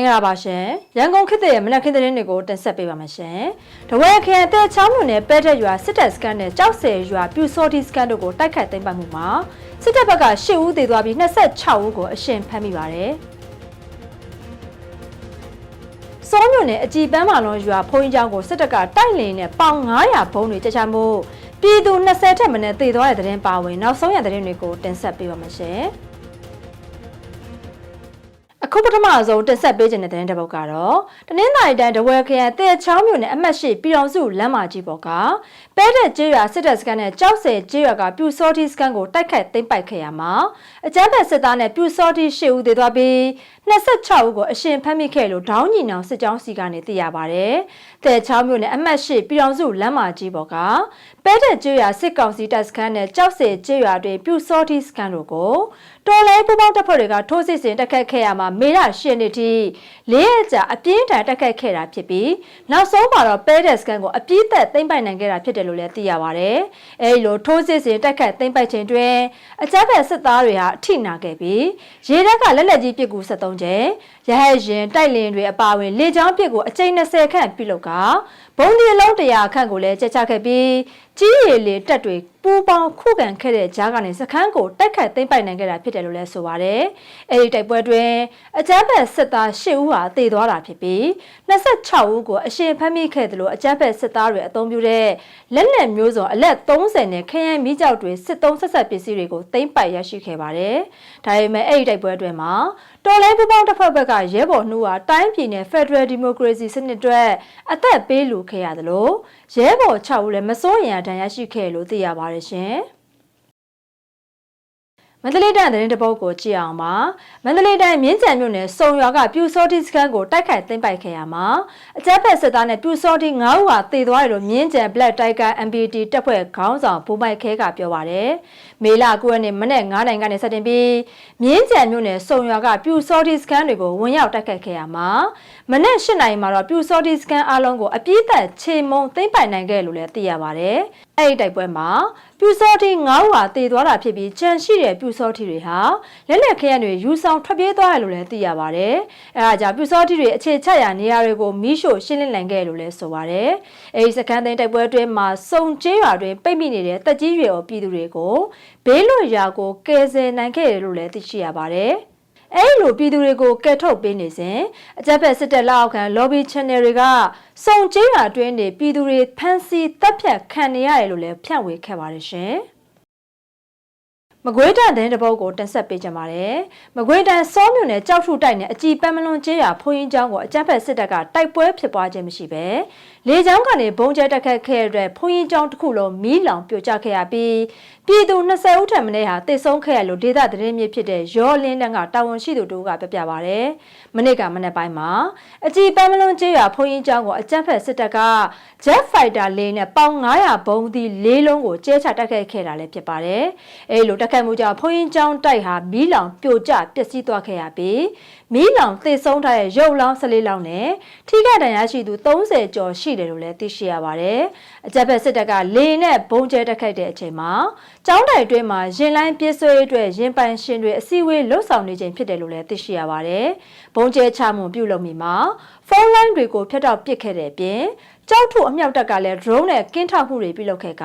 င်္ဂလာပါရှင်ရန်ကုန်ခေတ်ရဲ့မနက်ခင်းသတင်းတွေကိုတင်ဆက်ပေးပါမယ်ရှင်တဝဲခရိုင်အသက်ချောင်းမြို့နယ်ပဲတဲ့ရွာစစ်တပ်စကန်နဲ့ကြောက်စဲရွာပြူစော်တီစကန်တို့ကိုတိုက်ခိုက်သိမ်းပိုက်မှုမှာစစ်တပ်ဘက်က10ဦးသေသွားပြီး26ဦးကိုအရှင်ဖမ်းမိပါတယ်စောမြို့နယ်အကြည်ပန်းမာလွန်ရွာဖုံးကြီးကျောင်းကိုစစ်တပ်ကတိုက်လင်းနဲ့ပေါင်900ဘုံတွေကြချမှုပြည်သူ20ထက်မနည်းသေသွားတဲ့တဲ့ရင်ပါဝင်နောက်ဆုံးရတဲ့တဲ့တွေကိုတင်ဆက်ပေးပါမယ်ရှင် အခုပထမဆုံးတင်ဆက်ပေးခြင်းတဲ့တဲ့တစ်ပုဒ်ကတော့တနင်္သာရီတိုင်းဒဝဲခရိုင်တဲ့ချောင်းမြို့နယ်အမှတ်ရှိပြည်တော်စုလမ်းမကြီးပေါ်ကပဲတဲ့ကျေးရွာစစ်တပ်စကန်နဲ့ကြောက်စဲကျေးရွာကပြူစောတိစကန်ကိုတိုက်ခိုက်သိမ်းပိုက်ခဲ့ရမှာအကြမ်းဖက်စစ်သားနဲ့ပြူစောတိ၈ဦးသေသွားပြီး26ဦးကိုအရှင်ဖမ်းမိခဲ့လို့ဒေါင်းညီနောင်စစ်ကြောင်းစီကနေသိရပါတယ်။တဲ့ချောင်းမြို့နယ်အမှတ်ရှိပြည်တော်စုလမ်းမကြီးပေါ်ကပဲတဲ့ကျေးရွာစစ်ကောင်စီတပ်စကန်နဲ့ကြောက်စဲကျေးရွာတွင်ပြူစောတိစကန်တို့ကိုတော်လဲပူပေါင်းတပ်ဖွဲ့တွေကထိုးစစ်ဆင်တိုက်ခတ်ခဲ့ရမှာမေလ10နှစ်ထိလေးရက်ကြာအပြင်းထန်တိုက်ခတ်ခဲ့တာဖြစ်ပြီးနောက်ဆုံးမှာတော့ပဲတဲ့စကန်ကိုအပြည့်သက်သိမ်းပိုက်နိုင်ခဲ့တာဖြစ်တယ်လို့လည်းသိရပါတယ်။အဲဒီလိုထိုးစစ်ဆင်တိုက်ခတ်သိမ်းပိုက်ခြင်းတွင်အကြမ်းဖက်စစ်သားတွေဟာအထိနာခဲ့ပြီးရေတပ်ကလက်လက်ကြီးပစ်ကူ73ကျဲရဟတ်ရင်တိုက်လင်းတွေအပါအဝင်လေကြောင်းပစ်ကိုအကြိမ်20ခန့်ပြုလုပ်ကဘုံဒီအလုံး100ခန့်ကိုလည်းကြက်ချခဲ့ပြီး ကြီးရည်လေတက်တွေပူပေါင်းခုခံခဲ့တဲ့ကြားကနေစခန်းကိုတိုက်ခတ်သိမ်းပိုက်နိုင်ခဲ့တာဖြစ်တယ်လို့လည်းဆိုပါတယ်။အဲဒီတိုက်ပွဲတွင်အကြမ်းဖက်စစ်သား10ဦးဟာသေသွားတာဖြစ်ပြီး26ဦးကိုအရှင်ဖမ်းမိခဲ့တယ်လို့အကြမ်းဖက်စစ်သားတွေအုံပြုတဲ့လက်နက်မျိုးစုံအလက်30နဲ့ခရမ်းမိကြောက်တွေစစ်သုံးဆက်ဆက်ပစ္စည်းတွေကိုသိမ်းပိုက်ရရှိခဲ့ပါတယ်။ဒါပေမဲ့အဲဒီတိုက်ပွဲအတွင်းမှာတော်လိုင်းပူပေါင်းတစ်ဖက်ဘက်ကရဲဘော်နှူးဟာတိုင်းပြည်နဲ့ Federal Democracy စနစ်အတွက်အသက်ပေးလူခဲ့ရတယ်လို့ရဲဘော်6ဦးလည်းမစိုးရိမ်ရဒဏ်ရရှိခဲ့လို့သိရပါတယ်ရှင်။ မန္တလေးတိုင်းသတင်းတပုတ်ကိုကြည့်အောင်ပါမန္တလေးတိုင်းမြင်းကြံမြို့နယ်စုံရွာကပြူစောတိစခန်းကိုတိုက်ခိုက်သိမ်းပိုက်ခဲ့ရမှာအကြမ်းဖက်စစ်သားနဲ့ပြူစောတိ9ဦးဟာသေသွားတယ်လို့မြင်းကြံ Black Tiger MPT တပ်ဖွဲ့ခေါင်းဆောင်ဘူမိုက်ခဲကပြောပါတယ်မေလ9ရက်နေ့မနေ့9နိုင်ကနေစတင်ပြီးမြင်းကြံမြို့နယ်စုံရွာကပြူစောတိစခန်းတွေကိုဝင်ရောက်တိုက်ခိုက်ခဲ့ရမှာမနေ့8နိုင်မှာတော့ပြူစောတိစခန်းအလုံးကိုအပြည့်သက်ချေမုံသိမ်းပိုက်နိုင်ခဲ့လို့လည်းသိရပါတယ်အဲ့ဒီတိုက်ပွဲမှာပြူစောတိ9ဦးဟာတေသွားတာဖြစ်ပြီးကြံရှိတဲ့ပြူစောတိတွေဟာလက်လက်ခရက်တွေယူဆောင်ထွက်ပြေးသွားတယ်လို့လည်းသိရပါတယ်။အဲဒါကြောင့်ပြူစောတိတွေအခြေချရာနေရာတွေကိုမီးရှို့ရှင်းလင်းနိုင်ခဲ့လို့လည်းဆိုပါတယ်။အဲဒီစကန်သိန်းတိုက်ပွဲအတွင်းမှာစုံကျေးရွာတွင်ပိတ်မိနေတဲ့တက်ကြီးရွယ်ော်ပြည်သူတွေကိုဘေးလွတ်ရာကိုကယ်ဆယ်နိုင်ခဲ့တယ်လို့လည်းသိရှိရပါတယ်။အဲ့လိုပြည်သူတွေကိုကယ်ထုတ်ပေးနေစဉ်အကြက်ဖက်စစ်တပ်လက်အောက်ခံ lobby channel တွေကစုံကျေးရွာတွင်းနေပြည်သူတွေဖမ်းဆီးတပ်ဖြတ်ခံနေရတယ်လို့လည်းဖြန့်ဝေခဲ့ပါတယ်ရှင်။ မကွေးတန်တဲ့တပုတ်ကိုတင်ဆက်ပေးကြပါတယ်။မကွေးတန်စောမြို့နယ်ကြောက်ထုတိုက်နယ်အကြည်ပန်းမလွန်ကျေးရွာဖိုးရင်ကျောင်းကိုအကြမ်းဖက်စစ်တပ်ကတိုက်ပွဲဖြစ်ပွားခြင်းမရှိပဲလေကြောင်းကနေဘုံကျဲတက်ခတ်ခဲ့တဲ့ဖိုးရင်ကျောင်းတစ်ခုလုံးမီးလောင်ပြိုကျခဲ့ရပြီးပြည်သူ20ဦးထက်မနည်းဟာတိတ်ဆုံးခဲ့ရလို့ဒေသသတင်းမြစ်ဖြစ်တဲ့ရောလင်းတန်းကတာဝန်ရှိသူတို့ကပြပြပါဗျ။မနေ့ကမနေ့ပိုင်းမှာအကြည်ပန်းမလွန်ကျေးရွာဖိုးရင်ကျောင်းကိုအကြမ်းဖက်စစ်တပ်က Jet Fighter လေးနဲ့ပေါင်900ဘုံသီးလေးလုံးကိုကျဲချတက်ခဲ့ခဲ့တာလည်းဖြစ်ပါတယ်။အဲလိုတက်ခတ်မှုကြောင့်ဖိုးရင်ကျောင်းတိုက်ဟာမီးလောင်ပြိုကျပျက်စီးသွားခဲ့ရပြီးမီးလောင်သေဆုံးထားတဲ့ရုပ်လောင်း14လောင်းနဲ့ထိခိုက်ဒဏ်ရာရှိသူ30ကျော်ရှိတယ်လို့လည်းသိရှိရပါတယ်။အကြက်ဖက်စစ်တပ်ကလေနဲ့ဘုံကျဲတက်ခိုက်တဲ့အချိန်မှာကျောင်းတိုင်အတွင်းမှာရင်လိုင်းပြည့်စွဲအတွက်ရင်ပိုင်ရှင်တွေအစည်းအဝေးလှုပ်ဆောင်နေခြင်းဖြစ်တယ်လို့လည်းသိရှိရပါတယ်။ဘုံကျဲချမှုပြုလုပ်မိမှာဖုန်းလိုင်းတွေကိုဖျက်တောက်ပစ်ခဲ့တဲ့အပြင်ကြောက်ထုအမြောက်တပ်ကလည်း drone နဲ့ကင်းထောက်မှုတွေပြုလုပ်ခဲ့က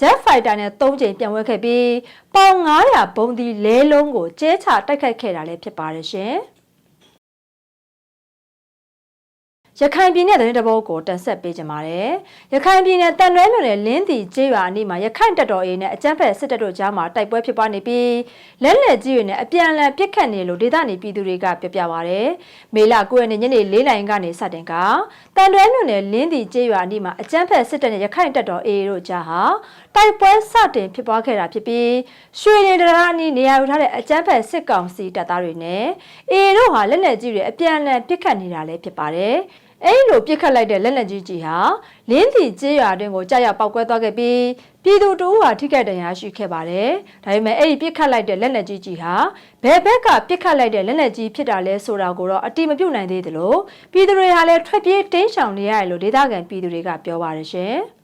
jet fighter နဲ့၃ကြိမ်ပြန်ဝဲခဲ့ပြီးပေါင်900ဘုံဒီလဲလုံးကိုကျဲချတိုက်ခိုက်ခဲ့တာလည်းဖြစ်ပါတယ်ရှင်။ ရခိုင်ပြည်နယ်သတင်းတပုတ်ကိုတင်ဆက်ပေးကြပါမယ်။ရခိုင်ပြည်နယ်တန်ရွဲမြို့နယ်လင်းတီကျေးရွာအနီးမှာရခိုင်တပ်တော်အေးနဲ့အကြမ်းဖက်စစ်တပ်တို့ကြားမှာတိုက်ပွဲဖြစ်ပွားနေပြီးလက်လက်ကြီးတွေနဲ့အပြန်အလှန်ပစ်ခတ်နေလို့ဒေသနေပြည်သူတွေကပြပြပါဗျ။မေလ9ရက်နေ့ညနေ4နာရီကနေစတင်ကတန်ရွဲမြို့နယ်လင်းတီကျေးရွာအနီးမှာအကြမ်းဖက်စစ်တပ်နဲ့ရခိုင်တပ်တော်အေးတို့ကြားဟာတိုက်ပွဲစတင်ဖြစ်ပွားခဲ့တာဖြစ်ပြီးရွှေရင်တရာအနီးနေရာယူထားတဲ့အကြမ်းဖက်စစ်ကောင်စီတပ်သားတွေနဲ့အေးတို့ဟာလက်လက်ကြီးတွေအပြန်အလှန်ပစ်ခတ်နေတာလည်းဖြစ်ပါတယ်။ အဲ့လိုပြစ်ခတ်လိုက်တဲ့လက်လက်ကြီးကြီးဟာလင်းတီကျေးရွာတွင်ကိုကြာရောက်ပောက်ကွဲသွားခဲ့ပြီးပြည်သူတူဟာထိခိုက်ဒဏ်ရာရှိခဲ့ပါတယ်။ဒါပေမဲ့အဲ့ဒီပြစ်ခတ်လိုက်တဲ့လက်လက်ကြီးကြီးဟာဘယ်ဘက်ကပြစ်ခတ်လိုက်တဲ့လက်လက်ကြီးဖြစ်တာလဲဆိုတာကိုတော့အတိမပြုတ်နိုင်သေးသလိုပြည်သူတွေဟာလည်းထွက်ပြေးတင်းရှောင်နေရတယ်လို့ဒေသခံပြည်သူတွေကပြောပါတယ်ရှင်။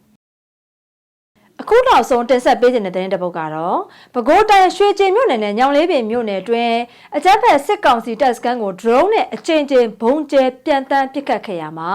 အခုနောက်ဆုံးတင်ဆက်ပေးခြင်းတဲ့သတင်းတစ်ပုဒ်ကတော့ပဲခူးတိုင်းရွှေကျင်မြို့နယ်နဲ့ညောင်လေးပင်မြို့နယ်အတွင်းအကြမ်းဖက်စစ်ကောင်စီတပ်စခန်းကို drone နဲ့အကြိမ်ကြိမ်ဘုံကျဲပြန်တန်းပစ်ခတ်ခဲ့ရမှာ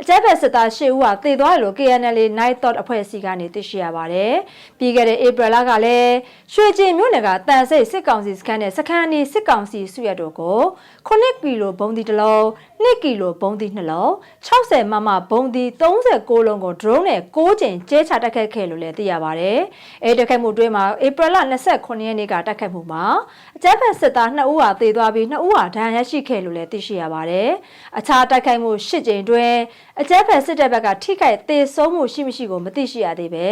အကြမ်းဖက်စစ်သား၈ဦးဟာသေသွားတယ်လို့ KNL Night Thought အဖွဲ့အစည်းကနေသိရှိရပါတယ်။ပြီးခဲ့တဲ့ April လကလည်းရွှေကျင်မြို့နယ်ကတန်ဆိတ်စစ်ကောင်စီစခန်းနဲ့စခန်းအနီးစစ်ကောင်စီစုရတို့ကို9ကီလိုဘုံဒီတစ်လုံး 2ကီလိုဘုံဒီ2လုံး60မမဘုံဒီ36လုံးကို drone နဲ့6ကြိမ်ကျဲချတက်ခတ်ခဲ့လို့လည်းသိရပါတယ်။အဲတက်ခတ်မှုအတွင်းမှာ April လ29ရက်နေ့ကတက်ခတ်မှုမှာအကြမ်းဖက်စစ်သား2ဦးဟာသေသွားပြီး2ဦးဟာဒဏ်ရာရရှိခဲ့လို့လည်းသိရှိရပါတယ်။အခြားတက်ခတ်မှု10ကြိမ်တွင်အကြမ်းဖက်စစ်တပ်ဘက်ကထိခိုက်သေဆုံးမှုရှိမရှိကိုမသိရှိရသေးပဲ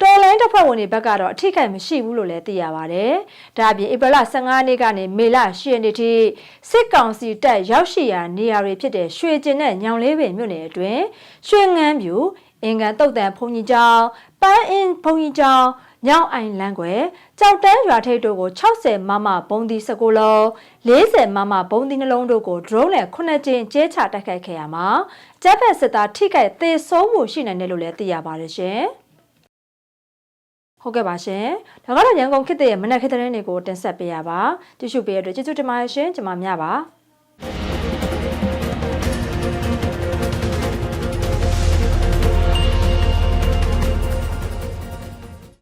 တော်လိုင်းတပ်ဖွဲ့ဝင်တွေဘက်ကတော့အထိခိုက်မရှိဘူးလို့လည်းသိရပါတယ်။ဒါအပြင်ဧပြီလ15ရက်နေ့ကနေမေလ10ရက်နေ့ထိစစ်ကောင်စီတပ်ရောက်ရှိရာနေရာတွေဖြစ်တဲ့ရွှေကျင်နဲ့ညောင်လေးပင်မြို့နယ်အတွင်းရွှေငန်းပြူအင်ကန်တုတ်တန်ဘုံကြီးကျောင်းပန်းအင်းဘုံကြီးကျောင်းညောင်အိုင်လန်းကွယ်ကြောက်တန်းရွာထိပ်တို့ကို60မမဘုံဒီ19လုံး40မမဘုံဒီနှလုံးတို့ကို drone နဲ့9ကြိမ်ကျဲချတိုက်ခိုက်ခဲ့ရမှာကျက်ဖက်စစ်သားထိခိုက်သေဆုံးမှုရှိနိုင်တယ်လို့လည်းသိရပါတယ်ရှင်ဟုတ်ကဲ့ပါရှင်ဒါကတော့ရန်ကုန်ခေတ်ရဲ့မနက်ခေတ်သတင်းတွေကိုတင်ဆက်ပေးရပါကြည့်ရှုပေးရတဲ့ကျေးဇူးတင်ပါတယ်ရှင်ကျွန်မမြပါ